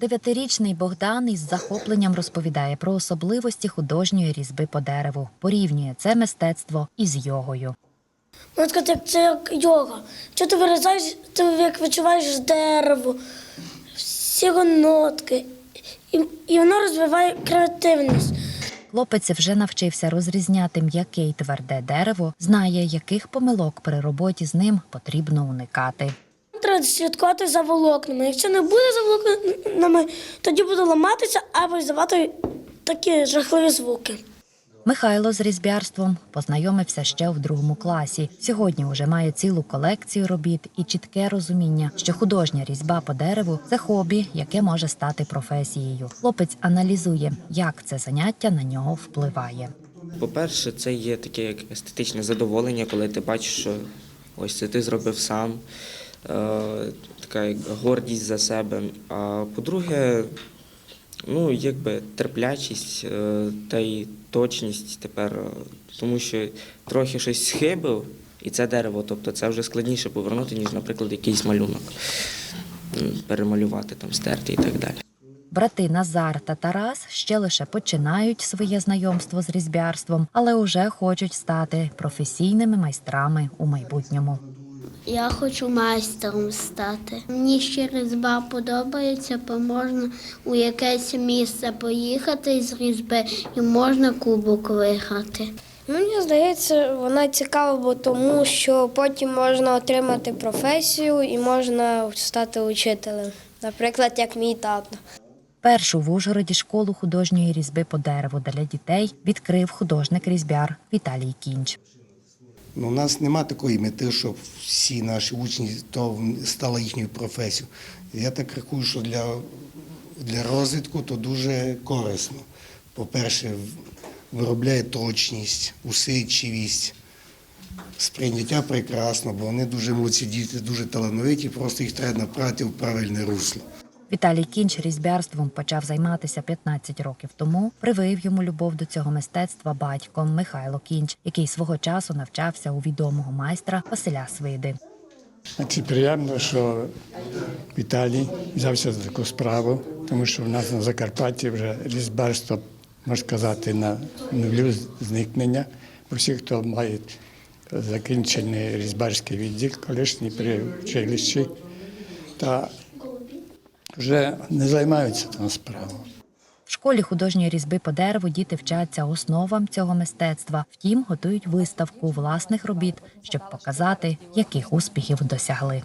Дев'ятирічний Богдан із захопленням розповідає про особливості художньої різьби по дереву, порівнює це мистецтво із йогою. Можна сказати, як це як йога. Що ти вирізаєш, ти як відчуваєш дерево, всі нотки. І, і воно розвиває креативність. Хлопець вже навчився розрізняти м'яке й тверде дерево, знає, яких помилок при роботі з ним потрібно уникати. Треба слідкувати за волокнами. Якщо не буде за волокнами, тоді буде ламатися або здавати такі жахливі звуки. Михайло з різьбярством познайомився ще в другому класі. Сьогодні уже має цілу колекцію робіт і чітке розуміння, що художня різьба по дереву це хобі, яке може стати професією. Хлопець аналізує, як це заняття на нього впливає. По-перше, це є таке як естетичне задоволення, коли ти бачиш, що ось це ти зробив сам, така як гордість за себе. А по-друге, ну, якби терплячість е, та й точність тепер, е, тому що трохи щось схибив, і це дерево, тобто це вже складніше повернути, ніж, наприклад, якийсь малюнок, перемалювати, там, стерти і так далі. Брати Назар та Тарас ще лише починають своє знайомство з різьбярством, але вже хочуть стати професійними майстрами у майбутньому. Я хочу майстером стати. Мені ще різьба подобається, бо можна у якесь місце поїхати з різьби і можна кубок виграти. Мені здається, вона цікава, бо тому що потім можна отримати професію і можна стати учителем. Наприклад, як мій тато. Першу в Ужгороді школу художньої різьби по дереву для дітей відкрив художник-різьбяр Віталій Кінч. Ну, у нас нема такої мети, щоб всі наші учні то стало їхньою професією. Я так рахую, що для, для розвитку то дуже корисно. По-перше, виробляє точність, усидчивість, сприйняття прекрасно, бо вони дуже молодці діти, дуже талановиті, просто їх треба направити в правильне русло. Віталій Кінч різьбярством почав займатися 15 років тому. Привив йому любов до цього мистецтва батько Михайло Кінч, який свого часу навчався у відомого майстра Василя Свиди. Це приємно, що Віталій взявся за таку справу, тому що в нас на Закарпатті вже різьбарство, можна сказати, на нулю зникнення. Бо всі, хто має закінчений різьбарський відділ, колишній при училищі, та вже не займаються там справою. В школі художньої різьби по дереву діти вчаться основам цього мистецтва. Втім, готують виставку власних робіт, щоб показати, яких успіхів досягли.